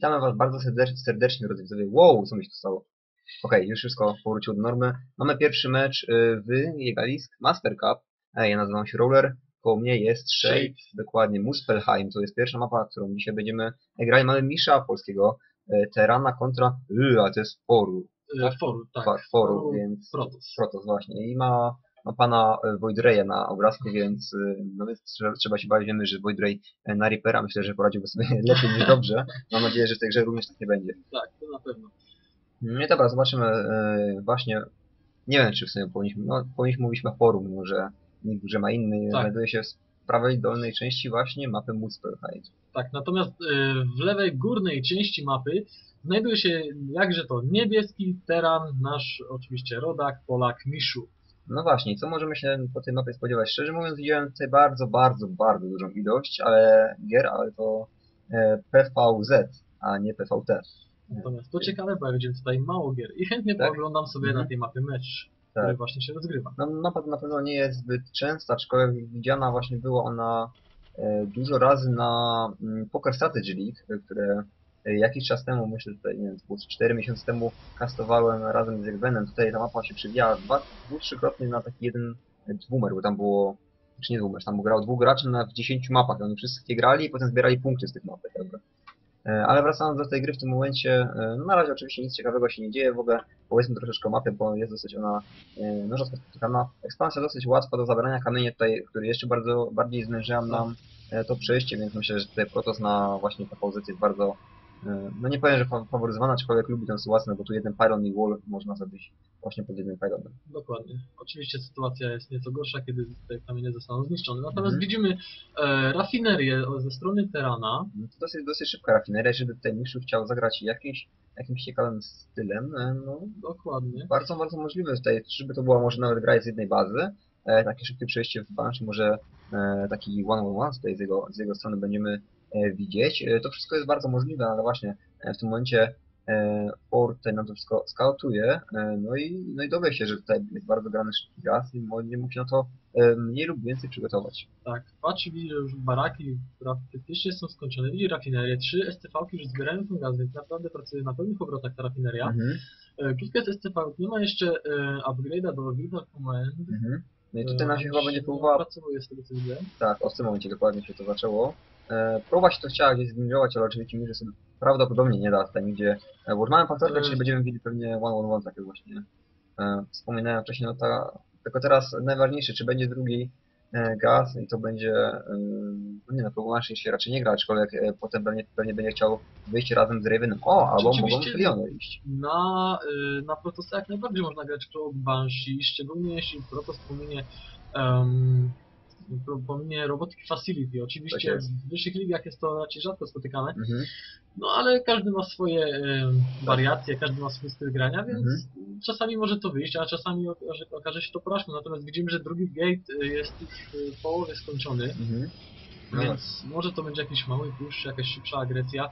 Witamy Was bardzo serdecznie, serdecznie drodzy widzowie. Wow, co mi się tu stało? Okej, już wszystko powróciło do normy. Mamy pierwszy mecz y, w Jegalisk Master Cup. Ja nazywam się Roller. Koło mnie jest Shade, dokładnie Muspelheim. To jest pierwsza mapa, którą dzisiaj będziemy grali. Mamy Misza polskiego, e, Terana kontra... Yy, a to jest Foru. E, Foru, tak. Tak, Foru, więc... Protos. Protos właśnie. I ma, ma pana e, Voidreya na obrazku, więc y, no więc trzeba, się bawić. Wiemy, że Voidray e, na Reapera myślę, że poradziłby sobie lepiej niż dobrze. Mam nadzieję, że w tej grze również tak nie będzie. Tak, to na pewno. No i dobra, zobaczymy e, właśnie. Nie wiem, czy w sumie powinniśmy. No, powinniśmy mówić na forum, mimo że nikt że ma inny. Tak. Znajduje się w prawej dolnej części właśnie mapy Muspelheim. Tak, natomiast e, w lewej górnej części mapy znajduje się jakże to niebieski teran, nasz oczywiście rodak, Polak, Miszu. No właśnie, co możemy się po tej mapie spodziewać? Szczerze mówiąc, widziałem tutaj bardzo, bardzo, bardzo dużą ilość, ale gier, ale to e, PVZ, a nie PVT. Natomiast to ciekawe, bo ja widziałem tutaj mało gier i chętnie Tak? pooglądam sobie Mhm. na tej mapie mecz, Tak. który właśnie się rozgrywa. No, mapa na pewno nie jest zbyt częsta, aczkolwiek widziana właśnie była ona e, dużo razy na mm, Poker Strategy League, które jakiś czas temu, myślę tutaj, nie wiem, to było z 4 miesiące temu, kastowałem razem z Egwenem. Tutaj ta mapa się przewijała dwa, dwu, trzykrotnie na taki jeden e, dwumer, bo tam było, czy nie dwumer, tam grało dwóch graczy na, w 10 mapach, oni wszystkie grali i potem zbierali punkty z tych mapek. Jakby. E, Ale wracając do tej gry w tym momencie, no na razie oczywiście nic ciekawego się nie dzieje, w ogóle powiedzmy troszeczkę o mapie, bo jest dosyć ona no, rzadko spotykana. Ekspansja dosyć łatwa do zabrania, kamienie tutaj, które jeszcze bardzo bardziej zmężają nam to przejście, więc myślę, że tutaj Protoss na właśnie ta pozycja jest bardzo, no nie powiem, że fa- faworyzowana, aczkolwiek lubi tę sytuację, no bo tu jeden pylon i wall można zrobić właśnie pod jednym pylonem. Dokładnie. Oczywiście sytuacja jest nieco gorsza, kiedy te kamienie zostaną zniszczone. Natomiast Mhm. widzimy e, rafinerię ze strony terana. No To dosyć, dosyć szybka rafineria, jeżeli tutaj Miszu chciał zagrać jakimś, jakimś ciekawym stylem, e, no Dokładnie. Bardzo, bardzo możliwe tutaj, żeby to była może nawet gra z jednej bazy, e, takie szybkie przejście w Banshee, może e, taki one-on-one tutaj z jego, z jego strony będziemy e, widzieć. E, to wszystko jest bardzo możliwe, ale właśnie e, w tym momencie e, tutaj nam to wszystko skautuje, e, no i, no i dowie się, że tutaj jest bardzo grany szybki gaz i będzie mógł się na to e, mniej lub więcej przygotować. Tak, patrzy, widzi, że już baraki praktycznie są skończone. Widzi rafinerię, trzy STV-ki już zbierają ten gaz, więc naprawdę pracuje na pełnych obrotach ta rafineria. Mhm, E, kilka STV nie ma jeszcze e, upgrade'a do Vital Command. mhm. No i tutaj nam się chyba będzie No, próbowała Pracuje z tego co widzę. Tak, w tym momencie dokładnie się to zaczęło. E, próba się to chciała gdzieś zbliżować, ale oczywiście mi, że sobie prawdopodobnie nie da tutaj nigdzie. E, bo już mamy faktorkę, czyli będziemy mieli pewnie one on one, tak jak właśnie e, wspominałem wcześniej, no ta, tylko teraz najważniejsze, czy będzie drugi gaz i to będzie, e, no nie no, Pogomaszy się raczej nie gra, aczkolwiek e, potem pewnie, pewnie będzie chciał wyjść razem z Ravenem. O, albo mogą Rzeczywiście. Iść. Na, y, na Protosa jak najbardziej można grać Cloud Banshee, szczególnie jeśli Protos pominie, um, pominie Robotic Facility. Tak Oczywiście jest. w wyższych ligach jest to raczej rzadko spotykane, Mhm. No ale każdy ma swoje em, wariacje, każdy ma swój styl grania, więc Mhm. czasami może to wyjść, a czasami okaże, się to porażką. Natomiast widzimy, że drugi gate y, jest już w połowie skończony. Mhm. No Więc może to będzie jakiś mały push, jakaś szybsza agresja,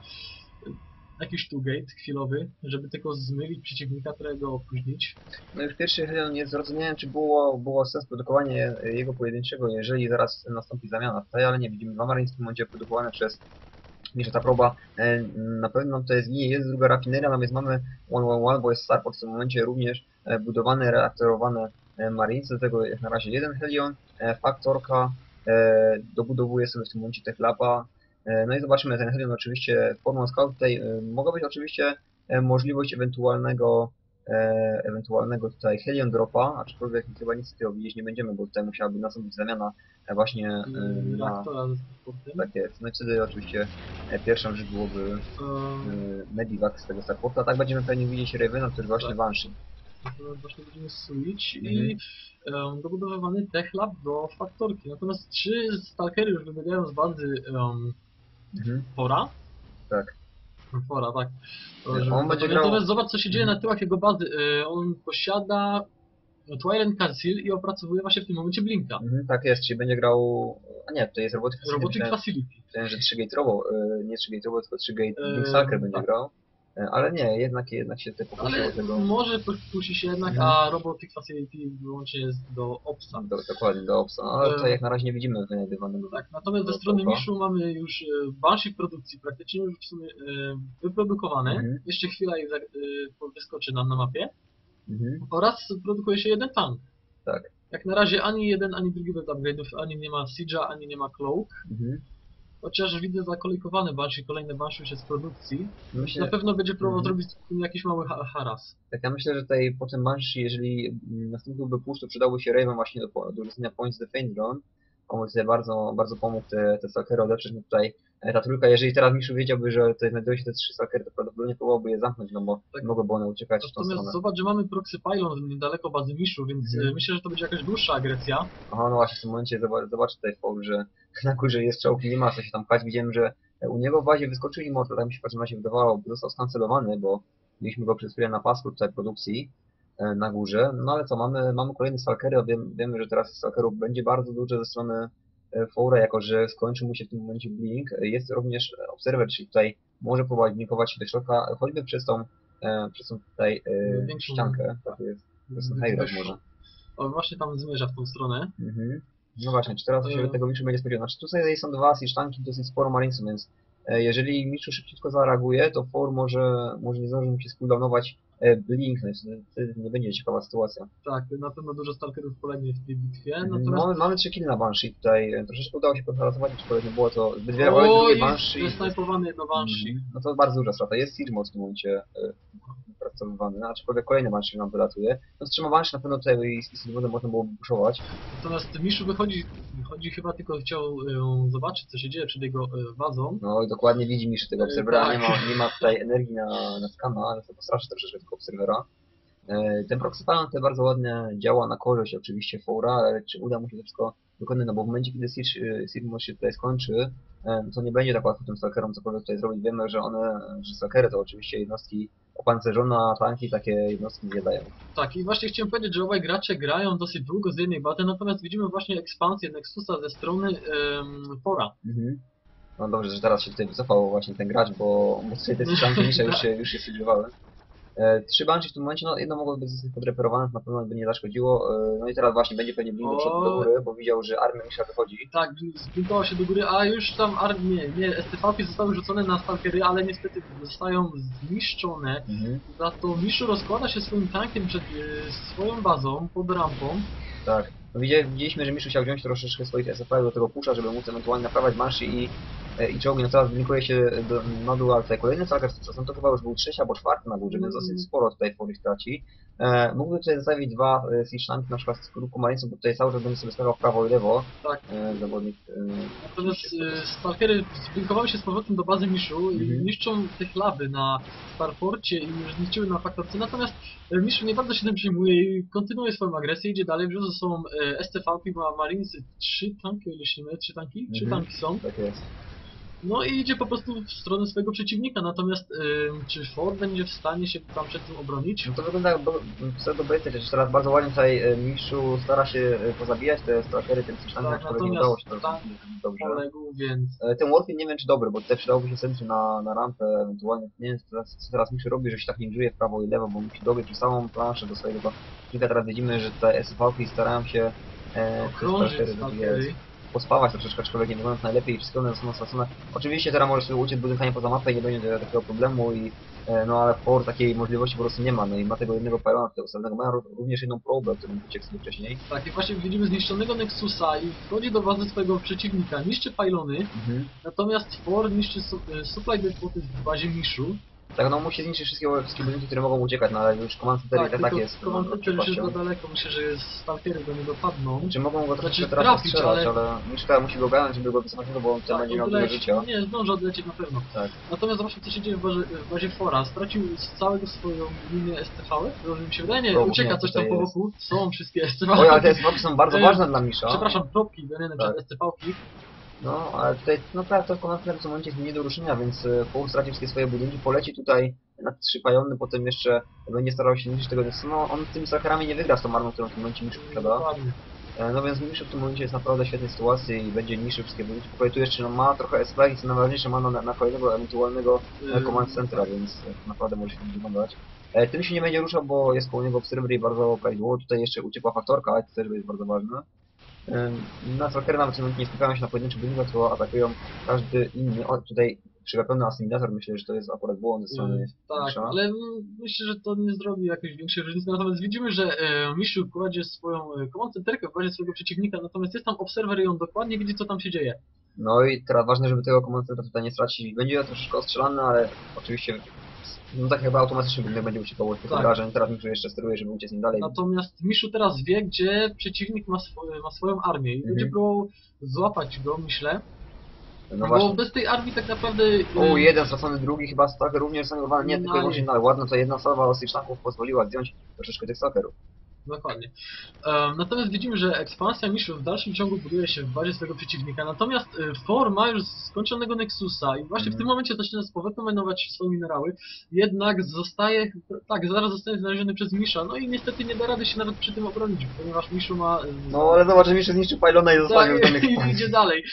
jakiś two-gate chwilowy, żeby tylko zmylić przeciwnika, którego opóźnić. No i w pierwszej chwili nie zrozumiałem, czy było, było sens produkowanie jego pojedynczego, jeżeli zaraz nastąpi zamiana tutaj, ale nie widzimy dwa Marines w tym momencie produkowane przez Misza ta proba. E, Na pewno to jest jest druga rafineria, natomiast mamy One One One, bo jest Starport w tym momencie również e, budowane, reaktorowane e, Marines, do tego jak na razie jeden Helion, Faktorka, dobudowuje sobie w tym momencie Techlapa, no i zobaczymy, ten Helion oczywiście formą scout tutaj mogła być oczywiście możliwość ewentualnego ewentualnego tutaj Helion Dropa, aczkolwiek chyba nic z tego widzieć nie będziemy, bo tutaj musiałaby nastąpić zamiana e, właśnie e, na... Ze sportem. Tak jest. No i wtedy oczywiście e, pierwszą rzecz byłoby e, Medivac z tego Starporta, a tak będziemy pewnie widzieć Ravena, który właśnie Tak. Banshee. Właśnie switch Mhm. i um, dobudowywany techlab do faktorki. Natomiast czy stalkery już wybiegają z bazy um, Mhm. Fora? Tak. Fora, tak. On Żeby- będzie Natomiast zobacz co się dzieje na tyłach jego bazy. Y, On posiada Twilight Castle i opracowuje właśnie w tym momencie Blinka. Mhm, tak jest, czyli będzie grał... A nie, to jest Robotic Facility. Robotic Myślałem, Facility. myślałem, że 3 gate'owo, e, nie 3 gate'owo, tylko 3 gate E, Blink Stalker będzie tak. grał. E, Ale nie, jednak, jednak się tutaj pokusiło Ale tego. może pokusi się jednak, Mhm. a Robotic Facility wyłącznie jest do obsa. Do, dokładnie, do obsa. No, ale E, tutaj jak na razie nie widzimy wynajdywanego. Tak, natomiast ze strony topa. Miszu mamy już e, Banshee w produkcji, praktycznie już w sumie e, wyprodukowane. Mhm. Jeszcze chwila i za- e, wyskoczy nam na mapie. Mhm. Oraz produkuje się jeden tank. Tak. Jak na razie ani jeden, ani drugi bez upgrade'ów, ani nie ma Siege'a, ani nie ma Cloak. Mhm. Chociaż widzę zakolejkowane Banshee, kolejne Banshee już jest w produkcji. Myślę, Na pewno będzie próbował Mhm. zrobić z tym jakiś mały ha haras. tak ja myślę, że tutaj po tym Banshee, jeżeli mm, nastąpiłby push, to przydałby się Raven właśnie do, do rzucenia Points the By tutaj bardzo, bardzo pomógł te, te stalkery odeprzeć. No tutaj e, ta trójka, jeżeli teraz Miszu wiedziałby, że tutaj znajdują się te trzy stalkery, to prawdopodobnie próbowałby je zamknąć, no bo Tak. mogłyby one uciekać w tą Natomiast stronę. zobacz, że mamy Proxy Pylon niedaleko bazy Miszu, więc Mhm. e, myślę, że to będzie jakaś dłuższa agresja. Aha, no właśnie w tym momencie zobacz, zobacz tutaj Foul, że na górze jest czołg i nie ma co się tam pchać. Widziałem, że u niego w bazie wyskoczył Immortal, tak mi się w każdym razie wydawało, został skancelowany, bo mieliśmy go przez chwilę na pasku tutaj produkcji na górze. No ale co, mamy, mamy kolejne stalkery, a wiem, wiemy, że teraz stalkerów będzie bardzo dużo ze strony e, Foura, jako że skończył mu się w tym momencie blink. E, Jest również Observer, czyli tutaj może próbować blinkować się do środka, e, choćby przez tą, e, przez tą tutaj e, Większą- ściankę. Tak jest. Przez ten high ground może. O, właśnie tam zmierza w tą stronę. Mhm. No właśnie, czy teraz się E. tego Miszu będzie spodziewał? Znaczy tutaj są dwa sztanki, dosyć sporo Marinesów, więc e, jeżeli Miszu szybciutko zareaguje, to For może, może nie zdąży mu się cooldownować e, Blink, no nie będzie ciekawa sytuacja. Tak, na pewno dużo stalkerów polegnie w tej bitwie. Natomiast Mamy, mamy trzy killy na Banshee tutaj, e, troszeczkę udało się podratować, aczkolwiek nie było to zbyt wiele, ale Banshee... wysnajpowany jedno Banshee. Mhm. No to bardzo duża strata, jest Siege Mod w tym momencie e, pracowywany, aczkolwiek kolejny Banshee nam wylatuje. No z trzema Banshee na pewno tutaj z Siege można byłoby puszować. Natomiast Miszu wychodzi, wychodzi chyba tylko chciał e, zobaczyć, co się dzieje przed jego e, wazą. No i dokładnie widzi Miszy tego E, obserwera, tak. nie, ma, nie ma tutaj energii na, na skana, ale to postraszy troszeczkę tego obserwera. E, Ten proxy panel tutaj bardzo ładnie działa na korzyść oczywiście Foura, ale czy uda mu się to wszystko wykonać, no bo w momencie kiedy Mode się tutaj skończy, to nie będzie tak łatwo tym stalkerom cokolwiek tutaj zrobić. Wiemy, że one, że stalkery to oczywiście jednostki opancerzone, tanki takie jednostki zjadają. Tak, i właśnie chciałem powiedzieć, że obaj gracze grają dosyć długo z jednej bazy, natomiast widzimy właśnie ekspansję Nexusa ze strony em, Fora. Mhm. No dobrze, że teraz się tutaj wycofał właśnie ten gracz, bo, tutaj te Misza już się, już się sygnowały. E, trzy banki w tym momencie, no jedno mogłoby zostać podreperowane, na pewno by nie zaszkodziło. E, no i teraz właśnie będzie pewnie blink do przodu do góry, bo widział, że armia Misza wychodzi. Tak, zbuntował się do góry, a już tam armie, nie, STV-ki zostały rzucone na stalkery, ale niestety zostają zniszczone. Mhm. Za to Miszu rozkłada się swoim tankiem przed e, swoją bazą, pod rampą. Tak. No, widzia- widzieliśmy, że Miszu chciał wziąć troszeczkę swoich SFL do tego pusza, żeby móc ewentualnie naprawiać Banshee i, i czołgi. No teraz blinkuje się do, dół, ale kolejny Stalker z czasem to chyba już był trzeci albo czwarty na górze, więc dosyć sporo tutaj Fory traci. E, mógłby tutaj zostawić dwa e, Siege Tanki, na przykład z grupu Marinesów, bo tutaj cały czas będzie sobie w prawo i lewo. Tak. E, zawodnik. E, Natomiast e, stalkery zblinkowały się z powrotem do bazy Miszu i Mhm. niszczą te chlaby na Starporcie i już zniszczyły na faktorce. Natomiast e, Miszu nie bardzo się tym przejmuje i kontynuuje swoją agresję, idzie dalej, wrzuca ze sobą e, STV-ki, ma Marinesy, trzy tanki, o ile się nie mylę, trzy tanki? Trzy Mhm. tanki są. tak jest. No i idzie po prostu w stronę swojego przeciwnika, natomiast ym, czy Ford będzie w stanie się tam przed tym obronić? No to wygląda jak do- pseudo bejty, że teraz bardzo ładnie tutaj e, Miszu stara się e, pozabijać te stalkery tym Siege Tankiem, Tak, aczkolwiek nie udało się dobrze. Poległ, więc E, Ten warping nie wiem czy dobry, bo tutaj przydałoby się sentry na, na rampę, ewentualnie nie wiem co teraz, co teraz robi, że się tak ninjuje w prawo i lewo, bo musi przez całą planszę do swojego przeciwnika. Teraz widzimy, że te SVP starają się e, te stalkery. Pospawać troszeczkę, aczkolwiek nie wygląda najlepiej i wszystkie one są stracone. Oczywiście teraz może sobie uciec budynkami poza mapę i nie będzie takiego problemu i e, no ale for takiej możliwości po prostu nie ma, no i ma tego jednego pylona tego ustawionego, ma ró- również jedną probę, którą uciekł sobie wcześniej. Tak, i właśnie widzimy zniszczonego Nexusa i wchodzi do bazy swojego przeciwnika, niszczy pylony, natomiast Ford niszczy su y, supply depoty w bazie Miszu. Tak, no musi zniszczyć wszystkie, wszystkie budynki, które mogą uciekać, no ale już command center i tak, tak tylko jest. Command no, Center już jest za przepaścią. daleko, myślę, że jest stalkery do niego padną. Czy mogą go troszeczkę Znaczy, teraz trafić, strzelać, ale- ale Miszka musi go ogarnąć, żeby go wycofać, no bo on tam będzie miał dużo życia. Nie, zdąży odlecieć na pewno. Tak. Natomiast zobaczmy co się dzieje w bazie, w bazie Fora. Stracił z całego swoją linię STV, dobrze mi się wydaje, nie, ucieka nie, coś tam po boku. Są wszystkie STV. Oj, ale te SWP są bardzo ważne dla Misza. Przepraszam, propki wymienione Tak. STV-ki. No, ale tutaj, no tak, to center w tym momencie jest nie do ruszenia, więc e, Paul straci wszystkie swoje budynki, poleci tutaj na trzy pajony, potem jeszcze będzie starał się niszczyć tego, no on z tymi stalkerami nie wygra z tą armą, którą w tym momencie Misz posiada. E, No więc Miszu w tym momencie jest naprawdę w świetnej sytuacji i będzie niższy wszystkie budynki. Pokoju tu jeszcze no, ma trochę SPG i co najważniejsze ma na, na kolejnego ewentualnego e, Yy, command centra, więc naprawdę może się wyglądać. E, Tym się nie będzie ruszał, bo jest koło niego obserwer i bardzo prawidłowo. Tutaj jeszcze uciekła faktorka, ale to też jest bardzo ważne. Na tym momencie nie skupiają się na pojedynczych budynkach, tylko atakują każdy inny. O, tutaj przegapiony asymilator, myślę, że to jest akurat błąd ze strony Tak, Misza. ale mm, myślę, że to nie zrobi jakiejś większej różnicy. Natomiast widzimy, że e, Miszu kładzie swoją e, command centerkę w bazie swojego przeciwnika, natomiast jest tam obserwer i on dokładnie widzi, co tam się dzieje. No i teraz ważne, żeby tego command centra tutaj nie stracić. Będzie troszeczkę ostrzelany, ale oczywiście no tak chyba automatycznie budynek będzie uciekał od tych Tak. obrażeń. Teraz Miszu jeszcze steruje, żeby uciec im dalej. Natomiast Miszu teraz wie, gdzie przeciwnik ma, swo ma swoją armię i Mhm. będzie próbował złapać go, myślę. No bo właśnie. bez tej armii tak naprawdę... O, jeden stracony, drugi chyba stalker również zanurowany. Nie, No tylko i wyłącznie, no ale ładno to jedna salwa ostycznaków pozwoliła zdjąć troszeczkę tych stalkerów. Dokładnie. Em, natomiast widzimy, że ekspansja Miszu w dalszym ciągu buduje się w bazie swojego przeciwnika. Natomiast e, For ma już skończonego Nexusa i właśnie w Mhm. tym momencie zaczyna z powrotem minować swoje minerały. Jednak zostaje, tak, zaraz zostanie znaleziony przez Misza. No i niestety nie da rady się nawet przy tym obronić, ponieważ Miszu ma... e, No ale zobacz, że Miszu zniszczył pylona i zostawił ten tak, i ekspansję. idzie dalej.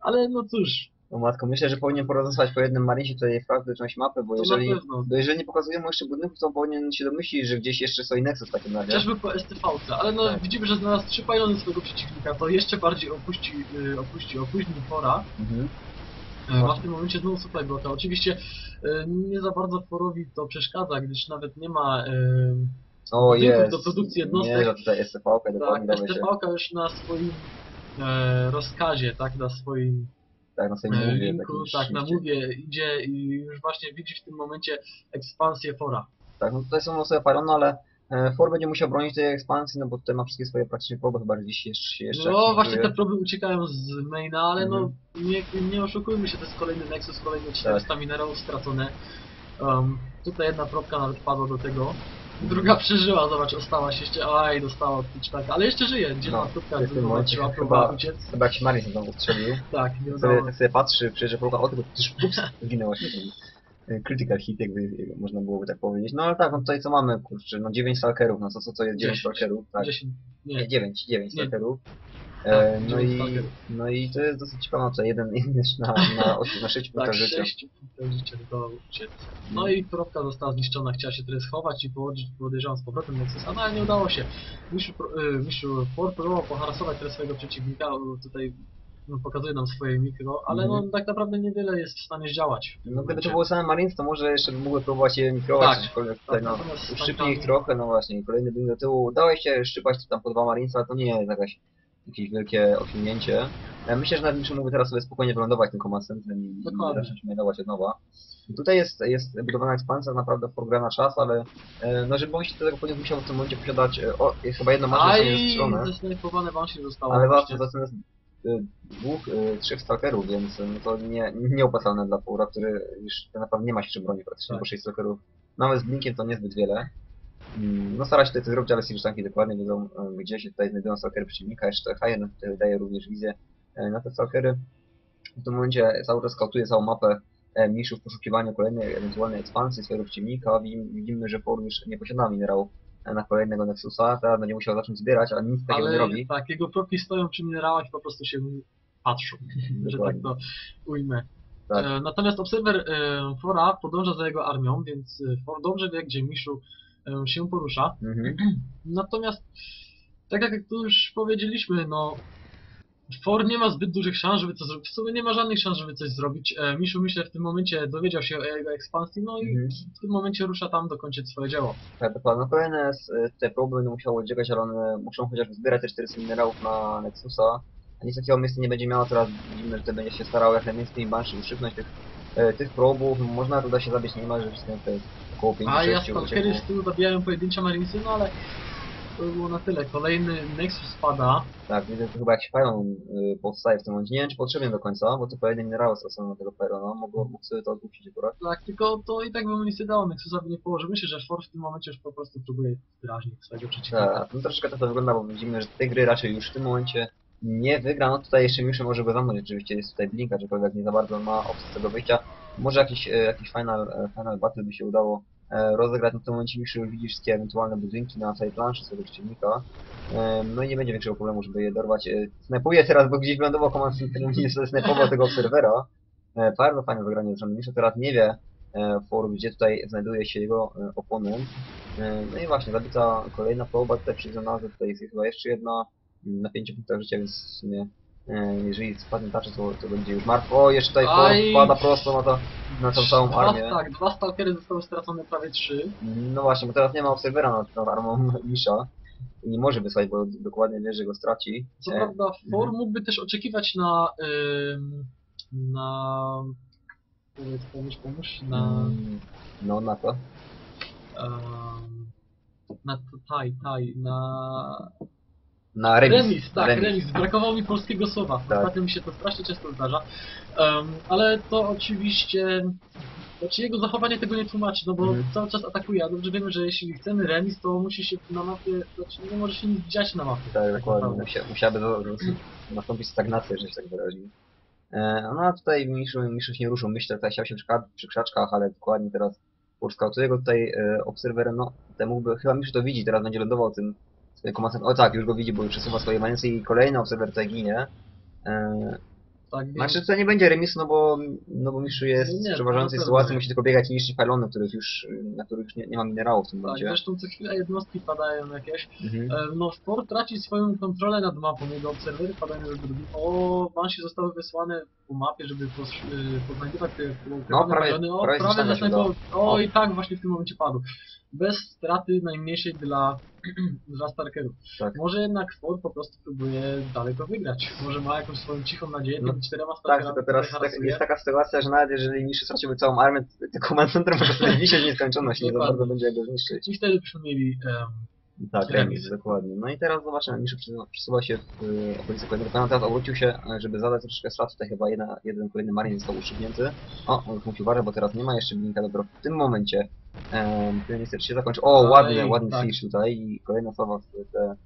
Ale no cóż, No matko, myślę, że powinien porozmawiać po jednym Marinsie tutaj każdą część mapy, bo to jeżeli, pewno. bo jeżeli nie pokazuje mu jeszcze budynków, to powinien się domyślić, że gdzieś jeszcze stoi Nexus w takim razie. Chociażby po STV-ce, ale no Tak. widzimy, że znalazł trzy pylony swojego przeciwnika, to jeszcze bardziej opuści, y, opuści, opóźni Fora. Mhm. E, Ma w tym momencie znowu supply bloka. Oczywiście e, nie za bardzo Forowi to przeszkadza, gdyż nawet nie ma e, O budynków jest. do produkcji jednostek. Nie, że tutaj STV-kę tak, dokładnie daje się. STV już na swoim e, rozkazie, tak, na swoim Tak, na swoim e, mówię. linku, tak, na mówię idzie i już właśnie widzi w tym momencie ekspansję Fora. Tak, no tutaj są sobie Pylony, ale e, For będzie musiał bronić tej ekspansji, no bo tutaj ma wszystkie swoje praktycznie próby, chyba gdzieś jeszcze jeszcze No właśnie te próby uciekają z maina, ale Mhm. no nie, nie oszukujmy się, to jest kolejny Nexus, kolejne 400 Tak. minerałów stracone. Um, tutaj jedna propka nawet padła do tego. Druga przeżyła, zobacz, ostała się jeszcze, aj, dostała od Pitchpacka, ale jeszcze żyje, gdzie No, tym momencie zobaczyła, chyba- próbowała uciec. Chyba jakiś Marin znowu strzelił. Tak, nie sobie, udało. tak sobie patrzy, przyjeżdża próba, o tego też ups, zginęła się. Critical hit, jakby można byłoby tak powiedzieć. No ale tak, no tutaj co mamy, kurczę, no 9 stalkerów, no co, co to jest 9 Dziesięć. stalkerów, tak. 10, Nie, nie, 9, 9 Nie. stalkerów. E, no, i, no i to jest dosyć tutaj jeden, jest na, na, na 6 tak, punktach życia. 6 punktów życia do uciec. No i próbka została zniszczona, chciała się teraz schować i położyć, podejrzewam, z powrotem Nexusa, no ale nie udało się. Pro- y, Miszu Ford próbował poharasować teraz swojego przeciwnika, tutaj no, pokazuje nam swoje mikro, ale no Mhm. tak naprawdę niewiele jest w stanie zdziałać. w No gdyby to były same Marines, to może jeszcze by mogły próbować je mikrować, Tak. cokolwiek tutaj, no. Uszczypnij ich trochę, no właśnie, kolejny bieg do tyłu. Dałeś się szczypać tam po dwa Marinesa, ale to nie jest jakaś, jakieś wielkie osiągnięcie. Ja myślę, że nawet Miszu mógłby teraz sobie spokojnie wylądować tym command centrem i, i Dokładnie. zacząć mailować od nowa. Tutaj jest, jest budowana ekspansja, naprawdę gra na czas, ale e, no żeby się do tego podjąć, musiał w tym momencie posiadać, e, o, jest chyba jedno strzelone, zesnajpowane Banshee zostało. ale właśnie. za cenę e, dwóch, e, trzech stalkerów, więc e, no to nie, nieopłacalne dla Poura, który już tak naprawdę nie ma się broni praktycznie, Tak. bo 6 stalkerów, nawet z Blinkiem to niezbyt wiele. Mm, No stara się tutaj coś zrobić, ale Siege Tanki dokładnie wiedzą, e, gdzie się tutaj znajdują stalkery przeciwnika, jeszcze tutaj daje również wizję e, na te stalkery. W tym momencie cały czas skautuje całą mapę e, Miszu w poszukiwaniu kolejnej ewentualnej ekspansji swojego przeciwnika. Widzimy, widzimy że Por już nie posiada minerałów na kolejnego Nexusa, teraz będzie musiał zacząć zbierać, ale nic takiego nie Ale robi. tak, jego proki stoją przy minerałach i po prostu się patrzą, że tak to ujmę. Tak. Natomiast obserwer e, Fora podąża za jego armią, więc For dobrze wie, gdzie Miszu się porusza. Mhm. Natomiast, tak jak tu już powiedzieliśmy, no For nie ma zbyt dużych szans, żeby to zrobić. W sumie nie ma żadnych szans, żeby coś zrobić. E, Miszu myślę w tym momencie dowiedział się o jego ekspansji, no i Mhm. w tym momencie rusza tam dokończyć swoje dzieło. Tak, dokładnie. No kolejne s- te próby będą musiały uciekać, ale one muszą chociaż zbierać te 400 minerałów na Nexusa. A nic takiego miejsca nie będzie miało, teraz widzimy, że to będzie się starało jak tymi Banshee uszczypnąć tych, e, tych probów. Można uda się zabić niemalże wszystkie te około 5 A ja 6 Stalkery z tyłu zabijają pojedyncze Marinesy, no ale to by było na tyle. Kolejny Nexus spada. Tak, widzę, że chyba jakiś pylon y, powstaje w tym momencie. Nie wiem, czy potrzebny do końca, bo to kolejne minerały stracone na tego pylona. Mogło, mógł sobie to odpuścić akurat. Tak, tylko to i tak by mu nic nie dało, Nexusa by nie położył. Myślę, że For w tym momencie już po prostu próbuje drażnić swojego przeciwnika. Tak, no troszeczkę tak to wygląda, bo widzimy, że tej gry raczej już w tym momencie nie wygra. No tutaj jeszcze Miuszy może go zamknąć, oczywiście jest tutaj Blink, aczkolwiek nie za bardzo ma opcji tego wyjścia. Może jakiś, e, jakiś final, e, final battle by się udało rozegrać, no w tym momencie Miszu już widzi wszystkie ewentualne budynki na całej planszy swojego przeciwnika. E, No i nie będzie większego problemu, żeby je dorwać. E, Snajpuje teraz, bo gdzieś wylądował komand, który nie snajpował tego obserwera. E, Bardzo fajne zagranie strony Miszu, teraz nie wie e, for, gdzie tutaj znajduje się jego e, oponent. E, No i właśnie, zabita kolejna proba tutaj przy Zonarze, tutaj jest chyba jeszcze jedna mm, na 5 punktach życia, więc w sumie e, jeżeli spadnie tarczy, to, to będzie już martwy. O, jeszcze tutaj for Aj. wpada prosto na, to, na tą całą Dwa, armię. tak, dwa stalkery zostały stracone prawie trzy. No właśnie, bo teraz nie ma obserwera nad, nad armą Misza. I nie może wysłać, bo dokładnie wie, że go straci. Co E, prawda For mhm. mógłby też oczekiwać na... Ym, na... Powiedz, pomóż, pomóż, na... mm, No, na to. Ym, na taj, taj, na... Na remis. Remis, tak, remis. Brakowało mi polskiego słowa. Tak. Ostatnio mi się to strasznie często zdarza. Em, ale to oczywiście... Znaczy jego zachowanie tego nie tłumaczy, no bo Mhm. cały czas atakuje, a dobrze wiemy, że jeśli chcemy remis, to musi się na mapie, znaczy nie może się nic dziać na mapie. Tak, dokładnie. naprawdę. Musia, musiałaby nastąpić stagnacja, że się tak wyrazi. E, no a tutaj Miszu, się nie ruszył. Myślę, że tutaj chciał się przy, krza- przy krzaczkach, ale dokładnie teraz urskautuje go tutaj e, obserwerem. No, ten mógłby, chyba Miszu to widzi, teraz będzie lądował tym O tak, już go widzi, bo już przesuwa swoje maniecy i kolejny obserwer ginie. E, Tak, Znaczy to nie będzie remisu, no bo, no bo Miszu jest Nie, w przeważającej sytuacji, musi tylko biegać i niszczyć pylony, których już, na których już nie, nie ma minerałów w tym Tak, momencie. zresztą co chwilę jednostki padają jakieś. Mhm. E, No, Sport traci swoją kontrolę nad mapą, jego obserwery padają do drugi. O, Banshee zostały wysłane po mapie, żeby y, poznajdywać te No, prawie- balony. O, prawie prawie zasnajpował. O, O. i tak właśnie w tym momencie padł. Bez straty najmniejszej dla, dla Starkerów. Tak. Może jednak Sport po prostu próbuje dalej to wygrać. Może ma jakąś swoją cichą nadzieję No, tymi czterema Tak, Starkerami. tylko teraz tak, jest taka sytuacja, że nawet jeżeli Miszu straciłby całą armię, to command center po prostu wisi w nieskończoność, nie za Dokładnie. bardzo będzie go zniszczyć. I wtedy byśmy mieli em, Tak, Remis. dokładnie. No i teraz zobaczymy, Miszu przesuwa- się w y, okolice kolejnego planu, teraz obrócił się, e, żeby zadać troszeczkę strat, tutaj chyba jedna, jeden kolejny marin został uszczygnięty. O, on musi uważać, bo teraz nie ma jeszcze blinka, dopiero w tym momencie ten niestety się zakończy. O, ładny, ładny tak. tutaj i kolejna słowa w te,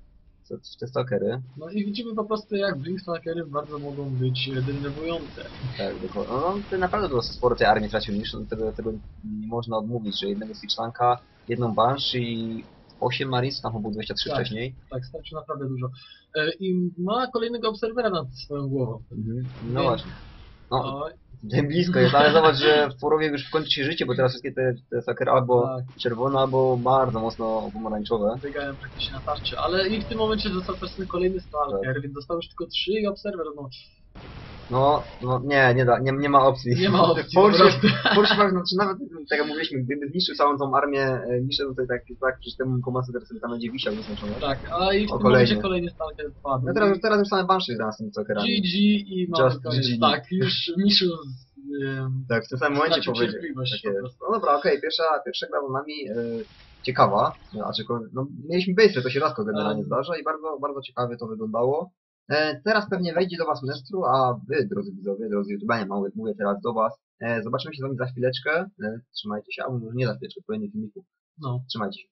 w te stalkery. No i widzimy po prostu jak Blink Stalkery bardzo mogą być e, denerwujące. Tak, dokładnie. No, no to naprawdę było sporo tej armii tracił niż, no, tego, tego nie można odmówić, że jednego Siege jedną Banshee i 8 Marines, tam był 23 Tak. wcześniej. Tak, starczy naprawdę dużo. E, I ma kolejnego obserwera nad swoją głową. Mhm. No Więc- właśnie. No, Oj, tym blisko jest, ale zobacz, że w Forowie już kończy się życie, bo teraz wszystkie te, te sakery albo tak, czerwone, albo bardzo mocno pomarańczowe. biegają praktycznie na tarczy, ale i w tym momencie został stracony kolejny Stalker, Tak. więc został już tylko trzy i obserwer, no No, no nie, nie da, nie, nie ma opcji. nie ma opcji fakt, znaczy nawet, tak jak mówiliśmy, gdyby zniszczył całą tą armię e, Niszę, to tutaj tak, tak, że temu komasy teraz tam będzie wisiał nieskończony. Tak, a i w tym kolejny. momencie kolejny Stalker wpadł. No teraz, teraz już same Banshee z tymi sakerami. GG i mamy Just koniec. GG. Tak, już Miszu z, Tak, w tym samym momencie stracił powiedział. Tak prostu. No dobra, okej, pierwsza, pierwsza gra za nami e, ciekawa, no, aczkolwiek, no mieliśmy base, to się rzadko generalnie zdarza i bardzo, bardzo ciekawie to wyglądało. E, teraz pewnie wejdzie do Was Nestru, a Wy, drodzy widzowie, drodzy youtubanie, mówię, mówię teraz do Was, e, zobaczymy się z Wami za chwileczkę, e, trzymajcie się, albo może nie za chwileczkę, w kolejnym filmiku, No. trzymajcie się.